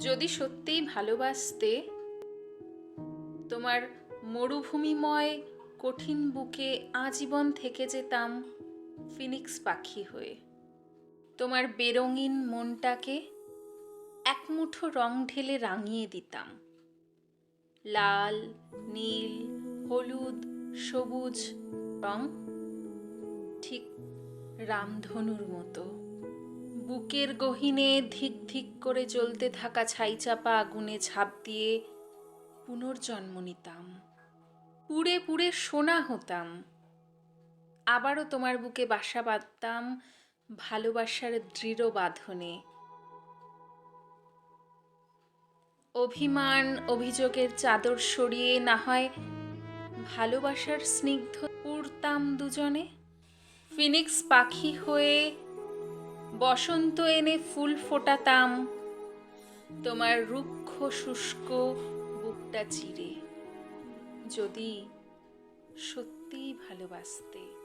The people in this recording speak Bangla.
যদি সত্যিই ভালোবাসতে তোমার মরুভূমিময় কঠিন বুকে আজীবন থেকে যেতাম ফিনিক্স পাখি হয়ে। তোমার বেরঙিন মনটাকে এক মুঠো রং ঢেলে রাঙিয়ে দিতাম। লাল, নীল, হলুদ, সবুজ রং ঠিক রামধনুর মতো। বুকের গহিনে ধিক ধিক করে জ্বলতে থাকা ছাইচাপা আগুনে ঝাঁপ দিয়ে পুনর্জন্ম নিতাম। পুড়ে পুড়ে সোনা হতাম। আবারও তোমার বুকে বাসা বাঁধতাম ভালোবাসার দৃঢ় বাঁধনে। অভিমান, অভিযোগের চাদর সরিয়ে না হয় ভালোবাসার স্নিগ্ধ উড়তাম দুজনে। ফিনিক্স পাখি হয়ে বসন্ত এনে ফুল ফোটাতাম। তোমার রুক্ষ শুষ্ক বুকটা চিরে যদি সত্যিই ভালোবাসতে।